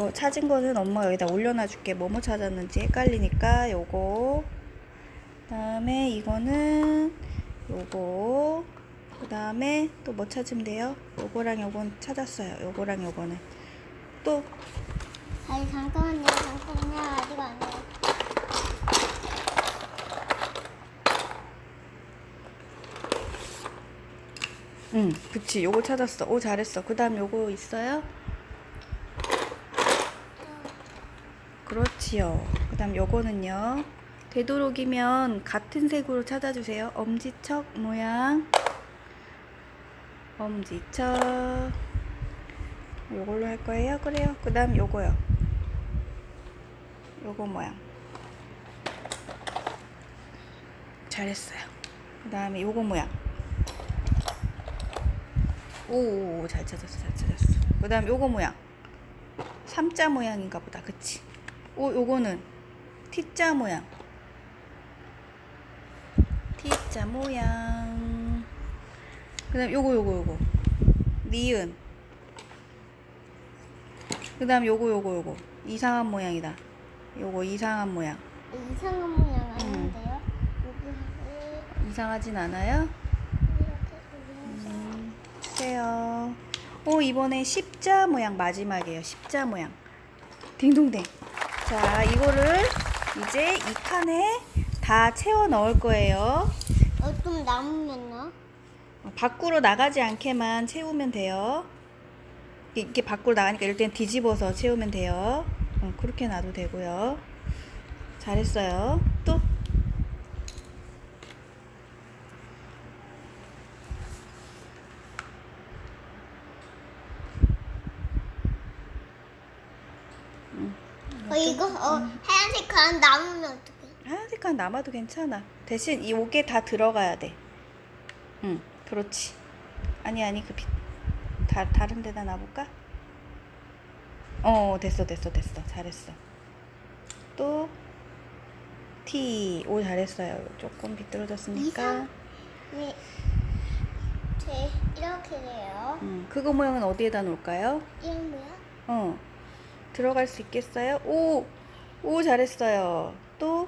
어, 찾은 거는 엄마가 여기다 올려놔 줄게. 뭐뭐 찾았는지 헷갈리니까 요거. 그 다음에 이거는 요거. 그 다음에 또 뭐 찾으면 돼요? 요거랑 요건 찾았어요. 요거랑 요거는. 또 아니 잠깐만요 잠깐만요 아직 안 해요 응, 그치. 요거 찾았어. 오, 잘했어. 그 다음 요거 있어요? 그렇지요. 그 다음 요거는요. 되도록이면 같은 색으로 찾아주세요. 엄지척 모양. 엄지척. 요걸로 할 거예요? 그래요. 그 다음 요거요. 요거 모양. 잘했어요. 그 다음에 요거 모양. 오, 잘 찾았어, 잘 찾았어. 그 다음 요거 모양. 삼자 모양인가 보다, 그치? 오, 요거는 T자 모양. T자 모양. 그 다음 요거, 요거, 요거. 니은. 그 다음 요거, 요거, 요거. 이상한 모양이다. 요거 이상한 모양. 이상한 모양 아닌데요? 여기 이상하진 않아요? 올려서 주세요. 오, 이번에 십자 모양 마지막이에요. 십자 모양. 딩동댕. 자, 이거를 이제 이 칸에 다 채워 넣을 거예요. 어, 좀 남으면요? 어, 밖으로 나가지 않게만 채우면 돼요. 이게 밖으로 나가니까 이럴 땐 뒤집어서 채우면 돼요. 어, 그렇게 놔도 되고요. 잘했어요. 또 어 이거 어 하얀색 간 남으면 어떡해? 하얀색 칸 남아도 괜찮아. 대신 이 옷에 다 들어가야 돼. 응, 그렇지. 아니 아니 그 빛, 다 다른 데다 놔볼까? 어, 됐어 됐어 됐어. 잘했어. 또 T. 오 잘했어요. 조금 비뚤어졌으니까. 이상? 네. 제 이렇게 돼요. 음, 그거 모양은 어디에다 놓을까요? 이런 거야? 어. 들어갈 수 있겠어요? 오! 오, 잘했어요. 또,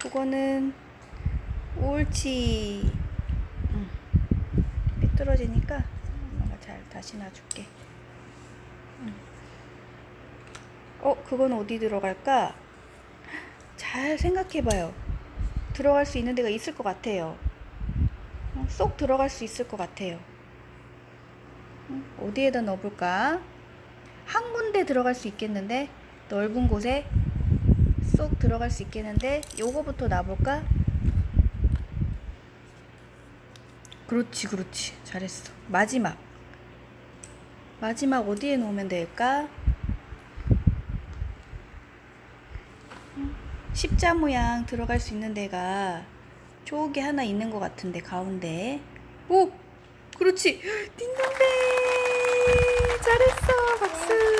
그거는, 옳지. 음. 삐뚤어지니까, 엄마가 잘 다시 놔줄게. 음. 어, 그건 어디 들어갈까? 잘 생각해봐요. 들어갈 수 있는 데가 있을 것 같아요. 어, 쏙 들어갈 수 있을 것 같아요. 음, 어디에다 넣어볼까? 한 군데 들어갈 수 있겠는데? 넓은 곳에 쏙 들어갈 수 있겠는데? 요거부터 놔볼까? 그렇지 그렇지. 잘했어. 마지막. 마지막 어디에 놓으면 될까? 음, 십자 모양 들어갈 수 있는 데가 저기 하나 있는 것 같은데 가운데. 오! 그렇지. 딩동댕 잘했어 박수